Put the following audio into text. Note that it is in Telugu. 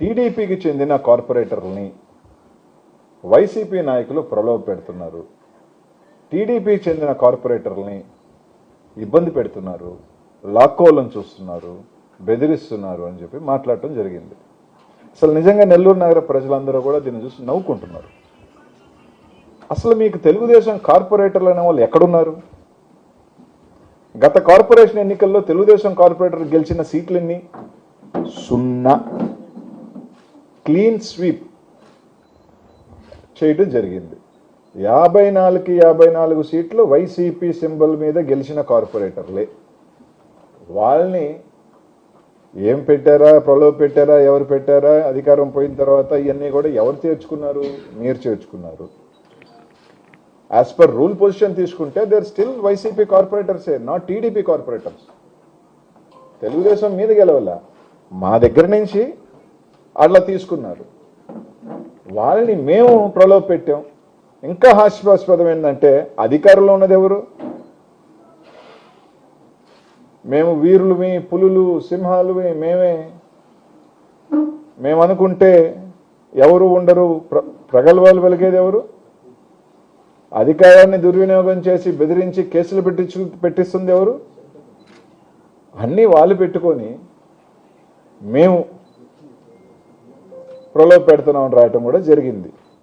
టీడీపీకి చెందిన కార్పొరేటర్ని వైసీపీ నాయకులు ప్రలోభ పెడుతున్నారు. టీడీపీకి చెందిన కార్పొరేటర్ని ఇబ్బంది పెడుతున్నారు. లాక్కోలను చూస్తున్నారు. బెదిరిస్తున్నారు అని చెప్పి మాట్లాడటం జరిగింది. అసలు నిజంగా నెల్లూరు నగర ప్రజలందరూ కూడా దీన్ని చూసి నవ్వుకుంటున్నారు. అసలు మీకు తెలుగుదేశం కార్పొరేటర్లు అనే వాళ్ళు ఎక్కడున్నారు? గత కార్పొరేషన్ ఎన్నికల్లో తెలుగుదేశం కార్పొరేటర్ గెలిచిన సీట్లన్నీ? సున్నా. క్లీన్ స్వీప్ చేయడం జరిగింది. యాభై నాలుగుకి యాభై నాలుగు సీట్లు వైసీపీ సింబల్ మీద గెలిచిన కార్పొరేటర్లే. వాళ్ళని ఏం పెట్టారా ప్రలోభ పెట్టారా ఎవరు పెట్టారా అధికారం పోయిన తర్వాత ఇవన్నీ కూడా ఎవరు చేర్చుకున్నారు? మీరు చేర్చుకున్నారు. యాజ్ పర్ రూల్ పొజిషన్ తీసుకుంటే there still YCP corporators not TDP corporators Telugudesam మీద గెలవల. మా దగ్గర నుంచి అట్లా తీసుకున్నారు. వాళ్ళని మేము ప్రలోభ పెట్టాం ఇంకా హాస్యాస్పదం ఏంటంటే అధికారంలో ఉన్నది ఎవరు? మేము వీరులమి పులులు సింహాలు మేమే. మేము అనుకుంటే ఎవరు ఉండరు ప్ర ప్రగల్భాలు వెలిగేది ఎవరు? అధికారాన్ని దుర్వినియోగం చేసి బెదిరించి కేసులు పెట్టించు పెట్టిస్తుంది ఎవరు? అన్నీ వాళ్ళు పెట్టుకొని మేము ప్రలోభ పెడుతున్నామని రాయటం కూడా జరిగింది